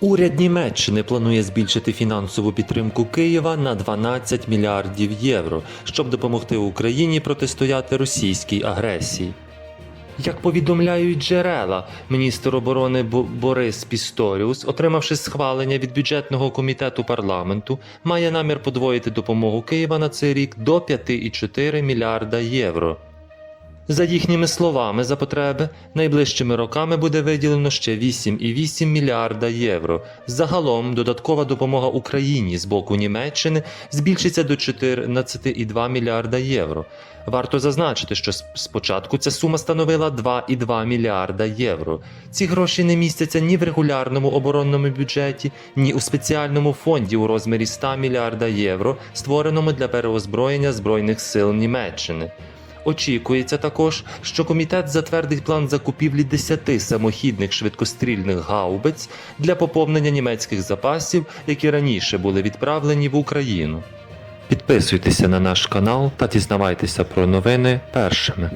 Уряд Німеччини планує збільшити фінансову підтримку Києва на 12 мільярдів євро, щоб допомогти Україні протистояти російській агресії. Як повідомляють джерела, міністр оборони Бо- Борис Пісторіус, отримавши схвалення від бюджетного комітету парламенту, має намір подвоїти допомогу Києва на цей рік до 5,4 мільярда євро. За їхніми словами, за потреби найближчими роками буде виділено ще 8,8 мільярда євро. Загалом додаткова допомога Україні з боку Німеччини збільшиться до 14,2 мільярда євро. Варто зазначити, що спочатку ця сума становила 2,2 мільярда євро. Ці гроші не містяться ні в регулярному оборонному бюджеті, ні у спеціальному фонді у розмірі 100 мільярда євро, створеному для переозброєння Збройних сил Німеччини. Очікується також, що комітет затвердить план закупівлі 10 самохідних швидкострільних гаубиць для поповнення німецьких запасів, які раніше були відправлені в Україну. Підписуйтеся на наш канал та дізнавайтеся про новини першими.